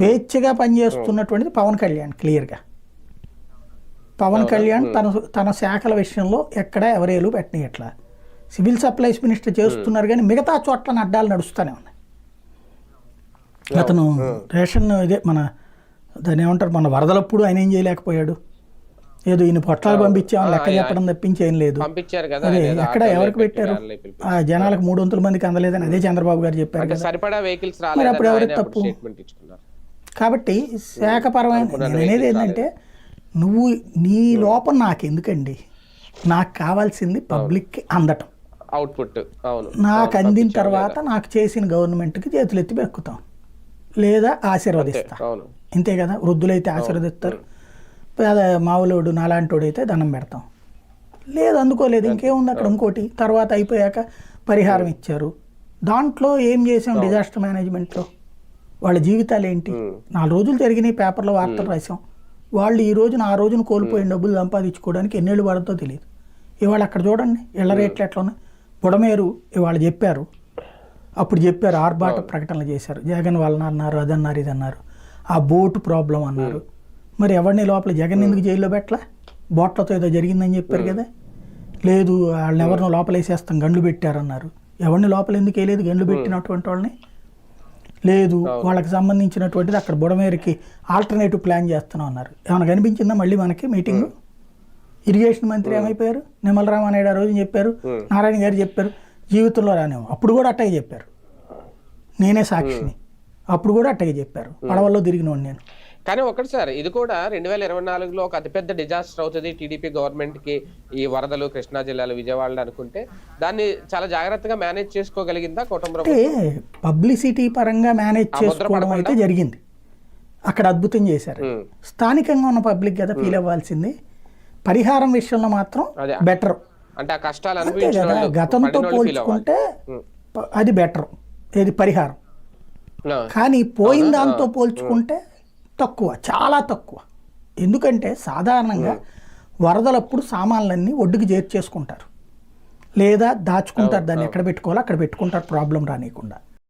స్వేచ్ఛగా పనిచేస్తున్నటువంటిది పవన్ కళ్యాణ్ క్లియర్గా పవన్ కళ్యాణ్ తన తన శాఖల విషయంలో ఎక్కడ ఎవరేలు పెట్టనీయట్లా. సివిల్ సప్లైస్ మినిస్టర్ చేస్తున్నారు కానీ మిగతా చోట్ల అడ్డాలు నడుస్తూనే ఉన్నాయి. అతను రేషన్ ఇదే మన దాన్ని ఏమంటారు మన వరదలప్పుడు ఆయన ఏం చేయలేకపోయాడు. ఏదో ఈయన పొట్లాలు పంపించామని లెక్క చెప్పడం తప్పించి ఏం లేదు. అదే ఎక్కడ ఎవరికి పెట్టి పెట్టారు? ఆ జనాలకు మూడు వంతుల మందికి అందలేదని అదే చంద్రబాబు గారు చెప్పారు మరి అప్పుడు ఎవరి రాలేదు తప్పు? కాబట్టి శాఖపరమైన అనేది ఏంటంటే నువ్వు నీ లోపం నాకు ఎందుకండి నాకు కావాల్సింది పబ్లిక్కి అందటం. అవుట్పుట్ అవును. నాకు అందిన తర్వాత నాకు చేసిన గవర్నమెంట్కి చేతులు ఎత్తి పెక్కుతాం లేదా ఆశీర్వదిస్తా. ఇంతే కదా? వృద్ధులైతే ఆశీర్వదిస్తారు. పేద మావులోడు నాలాంటోడు అయితే దండం పెడతాం. లేదు అందుకోలేదు. ఇంకేముంది అక్కడ ఇంకోటి? తర్వాత అయిపోయాక పరిహారం ఇచ్చారు. దాంట్లో ఏం చేసాం డిజాస్టర్ మేనేజ్మెంట్లో వాళ్ళ జీవితాలు ఏంటి. నాలుగు రోజులు జరిగినాయి పేపర్లో వార్తలు రాసాం వాళ్ళు ఈ రోజున ఆ రోజున కోల్పోయిన డబ్బులు సంపాదించుకోవడానికి ఎన్నేళ్ళు పడుతుందో తెలియదు. ఇవాళ అక్కడ చూడండి ఇళ్ళ రేట్లు ఎట్లా ఉన్నాయి? బుడమేరు ఇవాళ చెప్పారు. అప్పుడు చెప్పారు ఆర్భాట ప్రకటనలు చేశారు. జగన్ వలన అన్నారు అదన్నారు ఇది అన్నారు. ఆ బోటు ప్రాబ్లం అన్నారు. మరి ఎవరిని లోపల జగన్ ఎందుకు జైల్లో పెట్టలా? బోట్లతో ఏదో జరిగిందని చెప్పారు కదా. లేదు వాళ్ళని ఎవరినో లోపల వేసేస్తాం గండ్లు పెట్టారన్నారు. ఎవరిని లోపల ఎందుకు వేయలేదు? గండ్లు పెట్టినటువంటి వాళ్ళని లేదు వాళ్ళకి సంబంధించినటువంటిది అక్కడ బుడమేరుకి ఆల్టర్నేటివ్ ప్లాన్ చేస్తున్నాం అన్నారు. ఏమైనా కనిపించిందా మళ్ళీ మనకి మీటింగ్? ఇరిగేషన్ మంత్రి ఏమైపోయారు? నిమ్మల రామానాయుడు ఆ రోజు చెప్పారు. నారాయణ గారు చెప్పారు. జీవితంలో రానేమో అప్పుడు కూడా అట్టగే చెప్పారు. నేనే సాక్షిని. అప్పుడు కూడా అట్టగే చెప్పారు. పడవల్లో తిరిగినోడు నేను. కానీ ఒకటి సార్ ఇది కూడా రెండు వేల ఇరవై నాలుగులో ఒక అతిపెద్ద డిజాస్టర్ అవుతుంది. టీడీపీ గవర్నమెంట్కి ఈ వరదలు కృష్ణా జిల్లాలో విజయవాడలో అనుకుంటే దాన్ని చాలా జాగ్రత్తగా మేనేజ్ చేసుకోగలిగిందా కుటుంబం పబ్లిసిటీ పరంగా మేనేజ్ చేసుకోవడం అయితే జరిగింది. అక్కడ అద్భుతం చేశారు. స్థానికంగా ఉన్న పబ్లిక్ కదా ఫీల్ అవ్వాల్సింది పరిహారం విషయంలో మాత్రం. బెటర్. అంటే ఆ కష్టాలు గతంతో. పోల్చుకుంటే అది బెటర్. ఏది పరిహారం. కానీ పోయిన దాంతో పోల్చుకుంటే తక్కువ చాలా తక్కువ. ఎందుకంటే సాధారణంగా వరదలప్పుడు సామాన్లన్నీ ఒడ్డుకి చేర్చేసుకుంటారు. లేదా దాచుకుంటారు దాన్ని ఎక్కడ పెట్టుకోవాలో అక్కడ పెట్టుకుంటారు ప్రాబ్లం రానియకుండా.